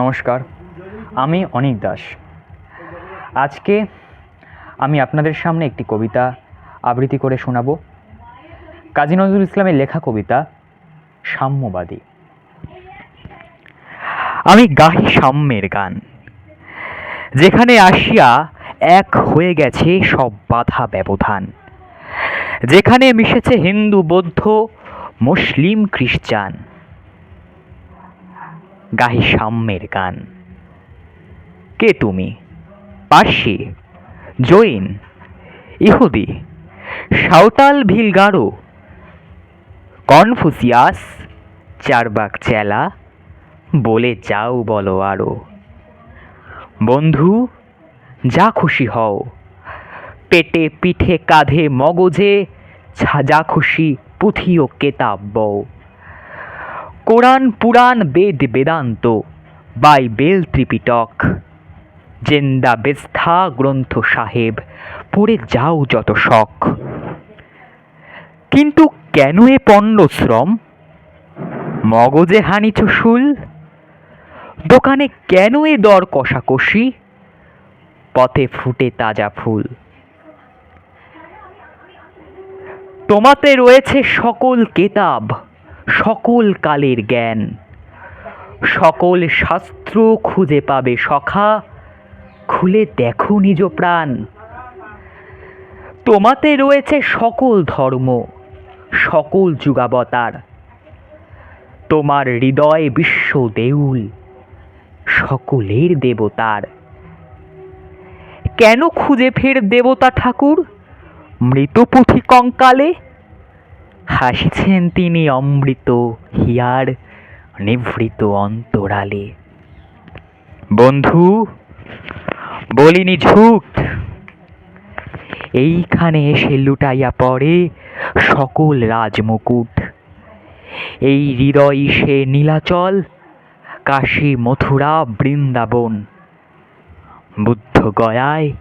নমস্কার, আমি অনিক দাস। আজকে আমি আপনাদের সামনে একটি কবিতা আবৃত্তি করে শোনাব। কাজী নজরুল ইসলামের লেখা কবিতা, সাম্যবাদী। আমি গাহি সাম্যের গান, যেখানে আসিয়া এক হয়ে গেছে সব বাধা ব্যবধান। যেখানে মিশেছে হিন্দু, বৌদ্ধ, মুসলিম, খ্রিস্টান। গাহি সাম্যের গান। কে তুমি? পার্সি? জৈন? ইহুদি? সাঁওতাল ভিলগারো? কনফুসিয়াস? চারবাক চেলা? বলে যাও বলো আরও। বন্ধু, যা খুশি হও। পেটে পিঠে কাঁধে মগজে যা খুশি পুঁথি ও কেতাব Quran Purana Veda Vedanta Bible Tripitaka. Zend Avesta Granth Sahib, পড়ে যাও যত শখ। কিন্তু কেন এ পণ্যশ্রম মগজে হানিছ শুল? দোকানে কেন এ দর কষাকষি? পথে ফুটে তাজা ফুল। তোমাতে রয়েছে সকল কেতাব। সকল কালের জ্ঞান। সকল শাস্ত্র খুঁজে পাবে সখা। খুলে দেখো নিজ প্রাণ। তোমাতে রয়েছে সকল ধর্ম, সকল যুগাবতার। তোমার হৃদয় বিশ্ব দেউল, সকলের দেবতার। কেন খুঁজে ফের দেবতা ঠাকুর? মৃত পুঁথি কঙ্কালে হাসিছেন তিনি অমৃত হিয়ার, নিভৃত অন্তরালে। বন্ধু, বলিনি ঝুট। এইখানে এসে লুটাইয়া পড়ে সকল রাজমুকুট। এই হৃদয় সে নীলাচল, কাশী মথুরা বৃন্দাবন। বুদ্ধ গয়ায়,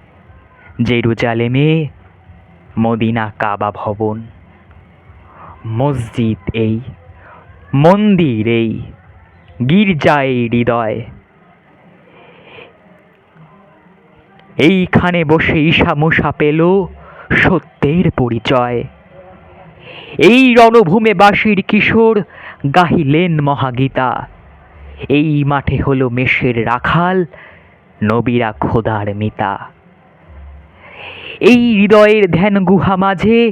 জেরুজালেমে, মদিনা কাবা ভবন। মসজিদ এই, মন্দির এই গির্জা এই হৃদয়। এইখানে বসে ঈশা মুসা পেল সত্যের পরিচয়। এই রণভূমে বাসির কিশোর গাহিলেন মহাগীতা। এই মাঠে হলো মেষের রাখাল, নবীরা খোদার মিতা। এই হৃদয়ের ধ্যান গুহা মাঝে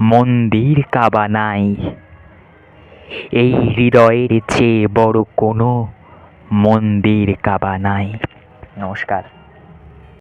মন্দির কাবা নাই। এই হৃদয়ের চেয়ে বড় কোনো মন্দির কাবা নাই। নমস্কার।